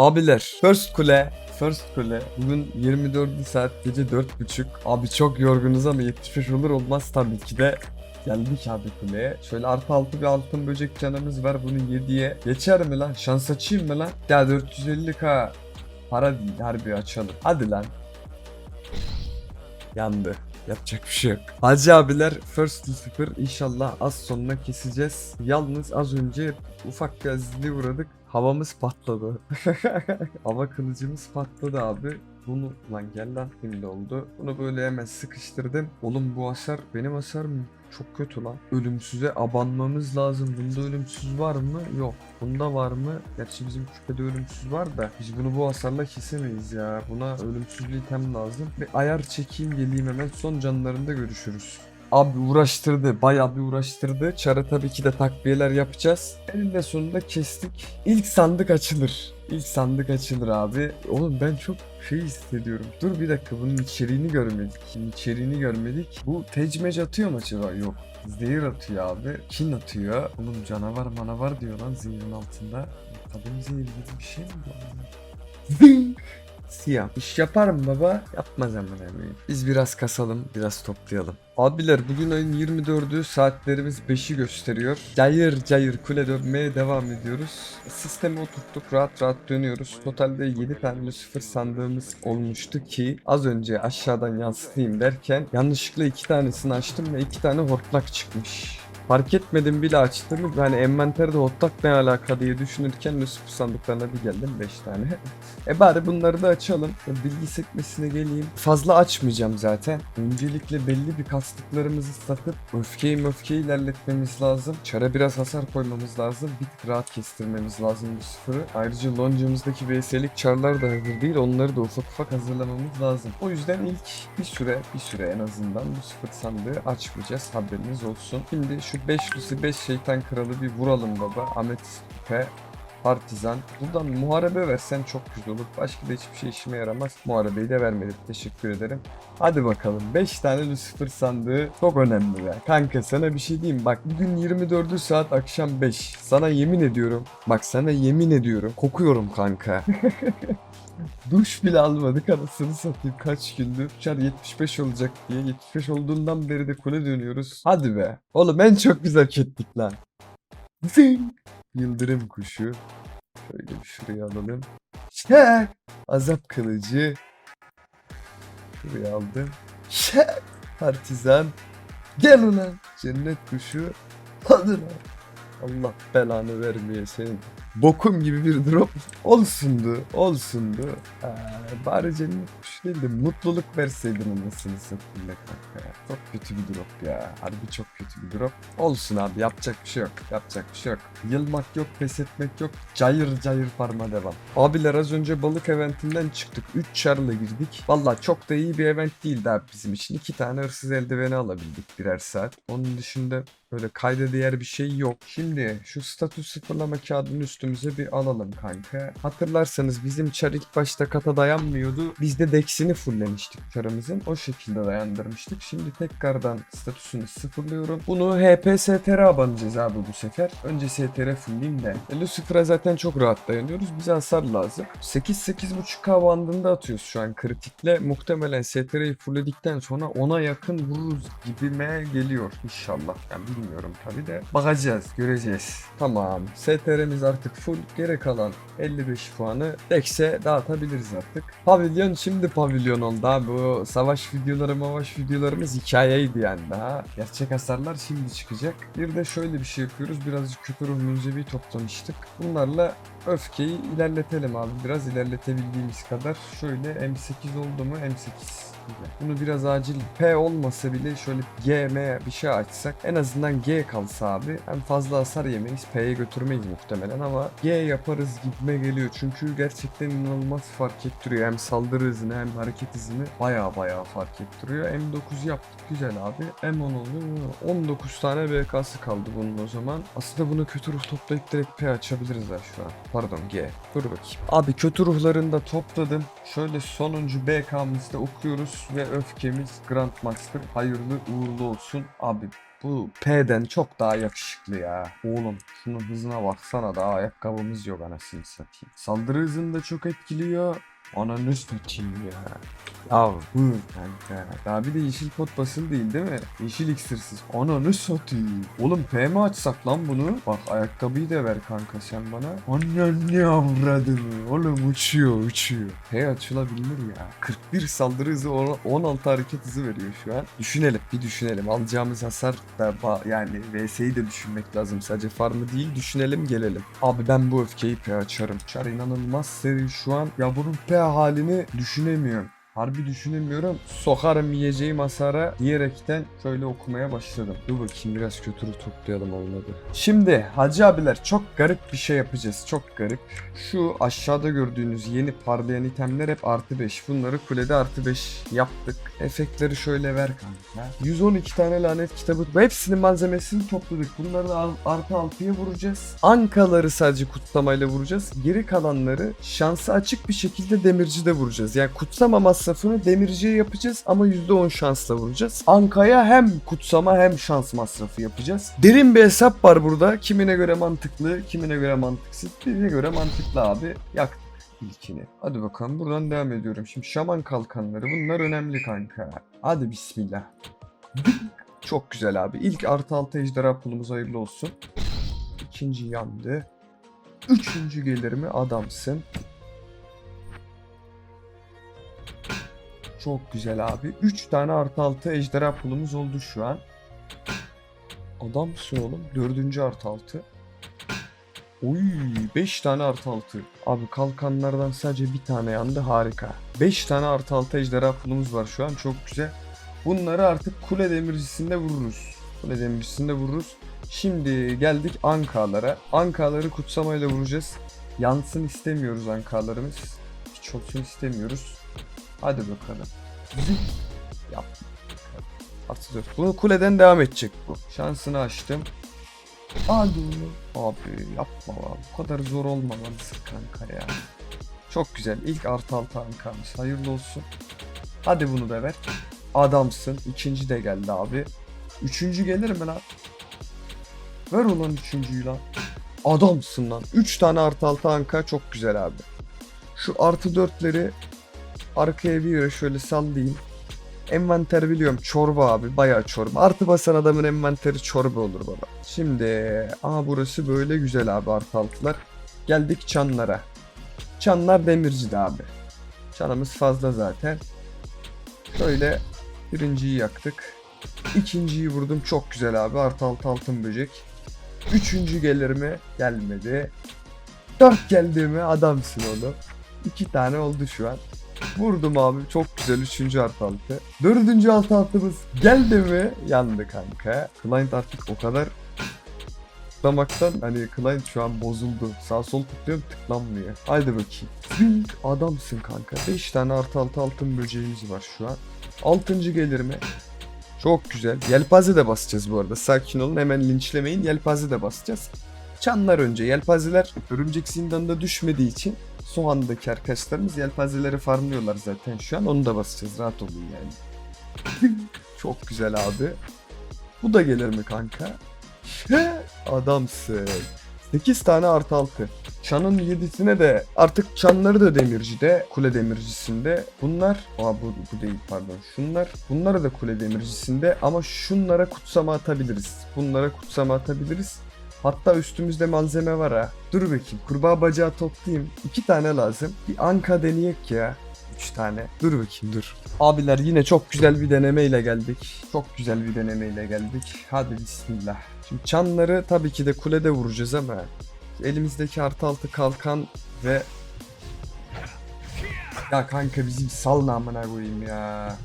Abiler first kule First kule bugün 24 saat gece 4.30 Abi çok yorgunuz ama 75 olur olmaz tabii ki de Geldik abi kuleye. Şöyle artı altı bir altın böcek canımız var. Bunu 7'ye geçer mi lan? Şans açayım mı lan? Ya 450k para değil harbi açalım. Hadi lan. Yandı. Yapacak bir şey yok. Hacı abiler first 0 inşallah az sonuna keseceğiz. Yalnız az önce ufak bir azizliğe uğradık. Havamız patladı. Hava kılıcımız patladı abi. Bunu lan gel lan şimdi oldu. Bunu böyle hemen sıkıştırdım. Oğlum bu hasar benim hasarım çok kötü lan. Ölümsüze abanmamız lazım. Bunda ölümsüz var mı? Yok. Bunda var mı? Gerçi bizim küpede ölümsüz var da biz bunu bu hasarla kesemeyiz ya. Buna ölümsüzlü item lazım. Bir ayar çekeyim geleyim hemen. Son canlarında görüşürüz. Abi uğraştırdı. Bayağı bir uğraştırdı. Çara tabii ki de takviyeler yapacağız. Eninde sonunda kestik. İlk sandık açılır. İlk sandık açılır abi. Oğlum ben çok şey hissediyorum. Dur bir dakika bunun içeriğini görmedik. Şimdi içeriğini görmedik. Bu tecmec atıyor mu acaba? Yok. Zehir atıyor abi. Kin atıyor. Oğlum canavar manavar diyor lan zehirin altında. Kadın zehir gibi bir şey mi bu? Siyah. İş yapar mı baba? Yapmaz hemen hemen. Biz biraz kasalım, biraz toplayalım. Abiler bugün ayın 24'ü saatlerimiz 5'i gösteriyor. Cayır cayır kule dönmeye devam ediyoruz. Sistemi oturttuk rahat rahat dönüyoruz. Totalde 7 tane Lucifer sandığımız olmuştu ki az önce aşağıdan yansıtayım derken yanlışlıkla 2 tanesini açtım ve 2 tane hortlak çıkmış. Fark etmedim bile açtığımı yani envanterde hotlak ne alaka diye düşünürken Lucifer sandıklarına bir geldim 5 tane. E bari bunları da açalım. Bilgi sekmesine geleyim. Fazla açmayacağım zaten. Öncelikle belli bir kastıklarımızı satıp öfkeyi möfkeyi ilerletmemiz lazım. Çara biraz hasar koymamız lazım. Bir tık rahat kestirmemiz lazım bu sıfırı. Ayrıca loncamızdaki VS'lik çarlar da hazır değil. Onları da ufak ufak hazırlamamız lazım. O yüzden ilk bir süre bir süre en azından sıfır sandığı açmayacağız. Haberiniz olsun. Şimdi şu 5 Lucy 5 şeytan kralı bir vuralım baba. Ametist P Partizan. Buradan muharebe versen çok güzel olur. Başka da hiçbir şey işime yaramaz. Muharebeyi de vermedim. Teşekkür ederim. Hadi bakalım. 5 tane Lucifer sandığı çok önemli be. Kanka sana bir şey diyeyim. Bak bugün 24'ü saat akşam 5. Sana yemin ediyorum. Bak sana yemin ediyorum. Kokuyorum kanka. Duş bile almadık anasını satayım kaç gündür. Çar 75 olacak diye. 75 olduğundan beri de kule dönüyoruz. Hadi be. Oğlum en çok biz hak ettik lan. Zing. Yıldırım kuşu. Şöyle bir şuraya alalım. Şek. Azap kılıcı. Şuraya aldım. Şek. Partizan. Gel ulan. Cennet kuşu. Hadi lan. Allah belanı vermeye senin. Bokum gibi bir drop olsundu, olsundu. Ee, bari cennet kuş değil de mutluluk verseydin anasını satayım be kanka. Çok kötü bir drop ya. Harbi çok kötü bir drop. Olsun abi yapacak bir şey yok. Yapacak bir şey yok. Yılmak yok, pes etmek yok. Cayır cayır parma devam. Abiler az önce balık eventinden çıktık. 3 çarla girdik. Valla çok da iyi bir event değildi abi bizim için. 2 tane hırsız eldiveni alabildik birer saat. Onun dışında Böyle kayda değer bir şey yok. Şimdi şu statü sıfırlama kağıdını üstümüze bir alalım kanka. Hatırlarsanız bizim çar ilk başta kata dayanmıyordu. Biz de dex'ini fulllemiştik çarımızın. O şekilde dayandırmıştık. Şimdi tekrardan statüsünü sıfırlıyorum. Bunu HPSTR abanacağız abi bu sefer. Önce STR fullleyeyim de. E, Lucifer'a zaten çok rahat dayanıyoruz. Bize hasar lazım. 8-8.5k bandında atıyoruz şu an kritikle. Muhtemelen STR'yi fullledikten sonra ona yakın vururuz gibime geliyor inşallah. Yani bilmiyorum tabi de. Bakacağız, göreceğiz. Tamam. STR'miz artık full. Geri kalan 55 puanı Dex'e dağıtabiliriz artık. Pavilyon şimdi pavilyon oldu abi. Bu savaş videoları mavaş videolarımız hikayeydi yani daha. Gerçek hasarlar şimdi çıkacak. Bir de şöyle bir şey yapıyoruz. Birazcık kötü ruh münzevi toplamıştık. Bunlarla öfkeyi ilerletelim abi. Biraz ilerletebildiğimiz kadar. Şöyle M8 oldu mu? M8. Güzel. Bunu biraz acil P olmasa bile şöyle G, M bir şey açsak en azından G kalsa abi hem fazla hasar yemeyiz P'ye götürmeyiz muhtemelen ama G yaparız gibime geliyor çünkü gerçekten inanılmaz fark ettiriyor hem saldırı hızını hem hareket hızını baya baya fark ettiriyor M9 yaptık güzel abi M10 oldu 19 tane BK'sı kaldı bunun o zaman aslında bunu kötü ruh toplayıp direkt P açabiliriz şu an pardon G dur bakayım abi kötü ruhlarını da topladım şöyle sonuncu BK'mızda okuyoruz ve öfkemiz Grandmaster hayırlı uğurlu olsun abi Bu P'den çok daha yakışıklı ya. Oğlum şunun hızına baksana daha ayakkabımız yok anasını satayım. Saldırı hızını da çok etkiliyor. Ananı satayım ya. Ya bu kanka. Daha bir de yeşil pot basılı değil değil mi? Yeşil iksirsiz. Ananı satayım. Oğlum P mi açsak lan bunu? Bak ayakkabıyı da ver kanka sen bana. Ananı avradını. Oğlum uçuyor uçuyor. P açılabilir ya. 41 saldırı hızı on- 16 hareket hızı veriyor şu an. Düşünelim bir düşünelim. Alacağımız hasar da yani VS'yi de düşünmek lazım. Sadece farmı değil düşünelim gelelim. Abi ben bu öfkeyi P açarım. Çar inanılmaz seri şu an. Ya bunun P halini düşünemiyorum. Harbi düşünemiyorum. Sokarım yiyeceğim hasara diyerekten şöyle okumaya başladım. Dur bakayım biraz kötürü toplayalım olmadı. Şimdi hacı abiler çok garip bir şey yapacağız. Çok garip. Şu aşağıda gördüğünüz yeni parlayan itemler hep artı 5. Bunları kulede artı 5 yaptık. Efektleri şöyle ver kanka. 112 tane lanet kitabı. Hepsinin malzemesini topladık. Bunları da artı 6'ya vuracağız. Ankaları sadece kutsamayla vuracağız. Geri kalanları şansı açık bir şekilde demircide vuracağız. Yani kutsama masrafını demirciye yapacağız ama %10 şansla vuracağız. Ankaya hem kutsama hem şans masrafı yapacağız. Derin bir hesap var burada. Kimine göre mantıklı, kimine göre mantıksız. Birine göre mantıklı abi. Yaktık ilkini. Hadi bakalım buradan devam ediyorum. Şimdi şaman kalkanları bunlar önemli kanka. Hadi bismillah. Çok güzel abi. İlk artı altı ejderha pulumuz hayırlı olsun. İkinci yandı. Üçüncü gelir mi adamsın. Çok güzel abi. 3 tane artı altı ejderha pulumuz oldu şu an. Adamsın oğlum. Dördüncü artı altı. Oy 5 tane artı altı. Abi kalkanlardan sadece bir tane yandı harika. 5 tane artı altı ejderha pulumuz var şu an çok güzel. Bunları artık kule demircisinde vururuz. Kule demircisinde vururuz. Şimdi geldik ankalara. Ankaları kutsamayla vuracağız. Yansın istemiyoruz ankalarımız. Hiç olsun istemiyoruz. Hadi bakalım. Yap. Dört. Bunu kuleden devam edecek bu. Şansını açtım. Hadi. Abi yapma lan. Bu kadar zor olmamalısın kanka ya. Çok güzel. İlk artı altı ankamız. Hayırlı olsun. Hadi bunu da ver. Adamsın. İkinci de geldi abi. Üçüncü gelir mi lan? Ver ulan üçüncüyü lan. Adamsın lan. Üç tane artı altı anka çok güzel abi. Şu artı dörtleri arkaya bir yere şöyle sallayayım. Envanter biliyorum çorba abi bayağı çorba. Artı basan adamın envanteri çorba olur baba. Şimdi aa burası böyle güzel abi artı altılar. Geldik çanlara. Çanlar demirci de abi. Çanımız fazla zaten. Şöyle birinciyi yaktık. İkinciyi vurdum çok güzel abi artı altı altın böcek. Üçüncü gelir mi? Gelmedi. Dört geldi mi? Adamsın oğlum. İki tane oldu şu an. Vurdum abi çok güzel üçüncü artı altı. Dördüncü altı altımız geldi mi? Yandı kanka. Client artık o kadar tıklamaktan hani client şu an bozuldu. Sağ sol tıklıyorum tıklanmıyor. Haydi bakayım. Zing, Adamsın kanka. 5 tane artı altı altın böceğimiz var şu an. Altıncı gelir mi? Çok güzel. Yelpaze de basacağız bu arada. Sakin olun hemen linçlemeyin. Yelpaze de basacağız. Çanlar önce. Yelpazeler örümcek zindanında düşmediği için Soğan'daki arkadaşlarımız yelpazeleri farmlıyorlar zaten şu an. Onu da basacağız. Rahat olun yani. Çok güzel abi. Bu da gelir mi kanka? Adamsın. 8 tane artı 6. Çanın 7'sine de artık çanları da demircide, kule demircisinde. Bunlar, aa bu, bu değil pardon. Şunlar, bunları da kule demircisinde ama şunlara kutsama atabiliriz. Bunlara kutsama atabiliriz. Hatta üstümüzde malzeme var ha. Dur bakayım. Kurbağa bacağı toplayayım. İki tane lazım. Bir anka deneyek ya. Üç tane. Dur bakayım dur. Abiler yine çok güzel bir denemeyle geldik. Çok güzel bir denemeyle geldik. Hadi bismillah. Şimdi çanları tabii ki de kulede vuracağız ama elimizdeki artı altı kalkan ve ya kanka bizim sal namına koyayım ya.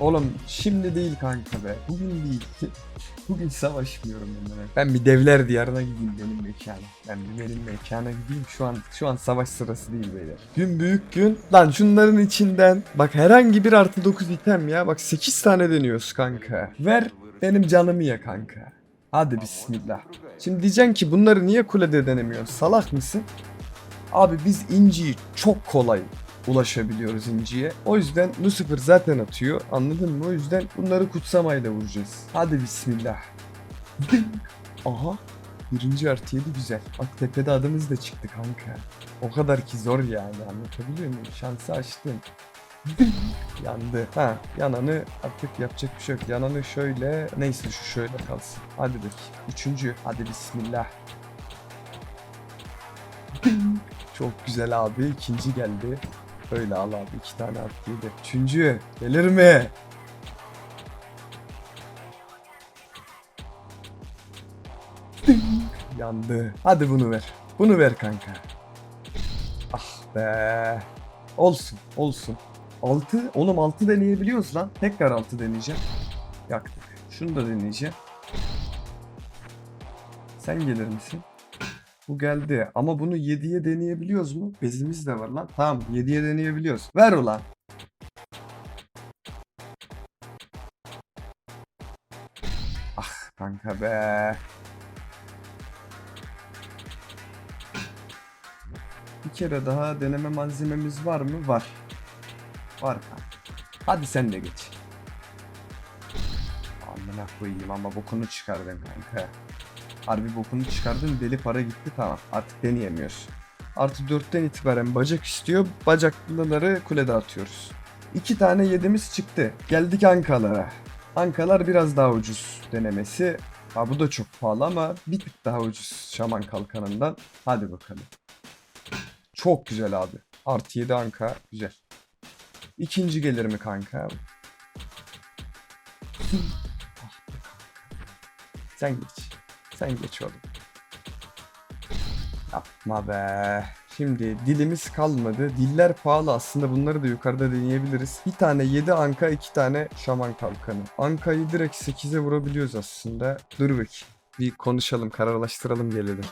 Oğlum şimdi değil kanka be. Bugün değil. Bugün savaşmıyorum de. Ben bir devler diyarına gideyim benim mekana. Ben bir benim mekana gideyim. Şu an şu an savaş sırası değil beyler. Gün büyük gün. Lan şunların içinden bak herhangi bir artı 9 item ya. Bak 8 tane deniyoruz kanka. Ver benim canımı ya kanka. Hadi bismillah. Şimdi diyeceksin ki bunları niye kulede denemiyorsun? Salak mısın? Abi biz inciyi çok kolay ulaşabiliyoruz inciye. O yüzden Lucifer zaten atıyor. Anladın mı? O yüzden bunları kutsamayla vuracağız. Hadi bismillah. Aha. Birinci artı yedi güzel. Bak tepede adımız da çıktı kanka. O kadar ki zor yani anlatabiliyor muyum? Şansı açtım. Yandı. Ha yananı artık yapacak bir şey yok. Yananı şöyle neyse şu şöyle kalsın. Hadi bakayım. Üçüncü. Hadi bismillah. Çok güzel abi. İkinci geldi. Öyle al abi. iki tane artı yedi. Üçüncü. Gelir mi? Yandı. Hadi bunu ver. Bunu ver kanka. Ah be. Olsun. Olsun. 6. Oğlum 6 deneyebiliyoruz lan. Tekrar 6 deneyeceğim. Yaktık. Şunu da deneyeceğim. Sen gelir misin? Bu geldi. Ama bunu 7'ye deneyebiliyoruz mu? Bezimiz de var lan. Tamam 7'ye deneyebiliyoruz. Ver ulan. Ah kanka be. Bir kere daha deneme malzememiz var mı? Var. Var kanka. Hadi sen de geç. Amına koyayım ama bokunu çıkardın kanka. Harbi bokunu çıkardın deli para gitti tamam. Artık deneyemiyoruz. Artı 4'ten itibaren bacak istiyor. Bacaklıları kulede atıyoruz. İki tane yedimiz çıktı. Geldik Ankalara. Ankalar biraz daha ucuz denemesi. Ha, bu da çok pahalı ama bir tık daha ucuz şaman kalkanından. Hadi bakalım. Çok güzel abi. Artı 7 anka. Güzel. İkinci gelir mi kanka. Sen geç. Sen geç oğlum. Yapma be. Şimdi dilimiz kalmadı. Diller pahalı aslında bunları da yukarıda deneyebiliriz. Bir tane 7 anka, iki tane şaman kalkanı. Ankayı direkt 8'e vurabiliyoruz aslında. Dur. Bir konuşalım, kararlaştıralım gelelim.